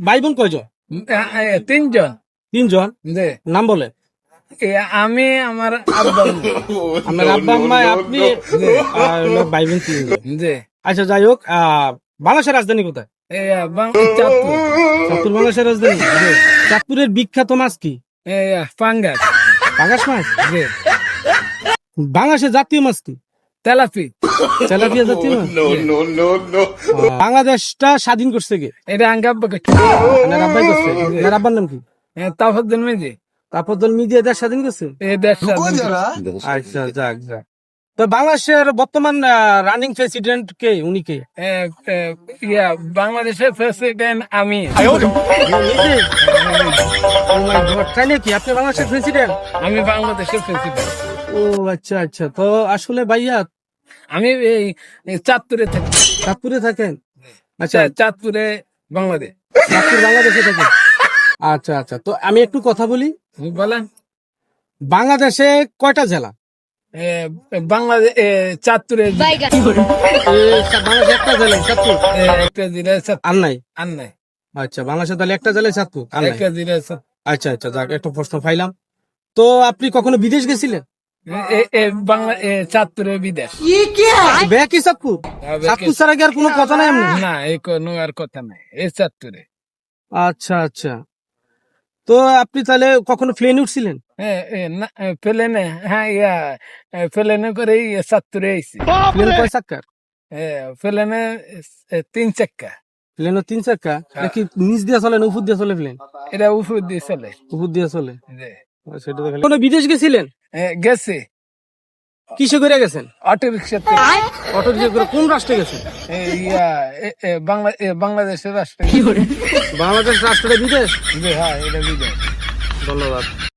ভাই বোন কয়জন? তিনজন। তিনজন? নাম বলে আমি আমার আব্বা আপনার আব্বা আম্মা আপনি ভাই বোন তিনজন। আচ্ছা যাই হোক আহ, বাংলাদেশের রাজধানী কোথায়? চাঁদপুর। বাংলাদেশের রাজধানী? চাঁদপুরের বিখ্যাত মাছ কি? এ, পাঙ্গাস। পাঙ্গাস মাছ? বাংলাদেশের জাতীয় মাছ কি? তেলাপি। তেলাপিয়া জাতীয় বাংলাদেশটা স্বাধীন করছে কে? এটা আঙ্গাব্বা করছে আব্বাই করছে। আব্বার নাম কি? তাফাদ্দুল মিজি তারপর দল মিডিয়া দেশ স্বাধীন করছে? দেশ আচ্ছা যাক যাক। তো বাংলাদেশের বর্তমান রানিং প্রেসিডেন্ট কে? উনি কে? ইয়া বাংলাদেশের প্রেসিডেন্ট আমি তাই নাকি? আপনি বাংলাদেশের প্রেসিডেন্ট আমি বাংলাদেশের প্রেসিডেন্ট ও আচ্ছা আচ্ছা। তো আসলে ভাইয়া আমি এই চাঁদপুরে থাকি। চাঁদপুরে থাকেন? আচ্ছা। চাঁদপুরে বাংলাদেশ। চাঁদপুর বাংলাদেশে থাকেন? আচ্ছা আচ্ছা। তো আমি একটু কথা বলি। বলেন। বাংলাদেশে কয়টা জেলা? বাংলাদেশ চাঁদপুরে এ, একটা জেলা চাঁদপুর? একটা জেলা চাঁদ- আর নাই? আর নাই। আচ্ছা বাংলাদেশে তাহলে একটা জেলায় চাঁদপুর একটা জেলা আচ্ছা আচ্ছা। যাক একটা প্রশ্ন পাইলাম। তো আপনি কখনো বিদেশ গেছিলেন? এ- এ- এ বাংলা এ, চাঁদপুরে বিদেশ। কি? চাঁদপুর? চাঁদপুর ছাড়া কি আর কোনো কথা নাই না এই কোনো আর কথা নাই। এই চাঁদপুরে। আচ্ছা আচ্ছা। তো আপনি তাহলে কখনো প্লেন উঠছিলেন? প্লেনে হ্যাঁ ইয়া প্লেনে করে চাঁদপুরে আইছি। প্লেন কয় চাক্কার? প্লেনে তিন চাক্কা। তিন চাক্কা? কি নিচ দিয়ে চলে না উপর দিয়ে চলে প্লেন এটা উপর দিয়ে চলে। উপর দিয়ে চলে। কোনো বিদেশ গেছিলেন? গেছে। কিসে করে গেছেন? অটো রিক্সাতে অটো রিক্সা করে কোন রাষ্ট্রে গেছেন বাংলাদেশের রাষ্ট্রে। বাংলাদেশ রাষ্ট্রে বিদেশ? যে, হ্যাঁ এটা বিদেশ। ধন্যবাদ।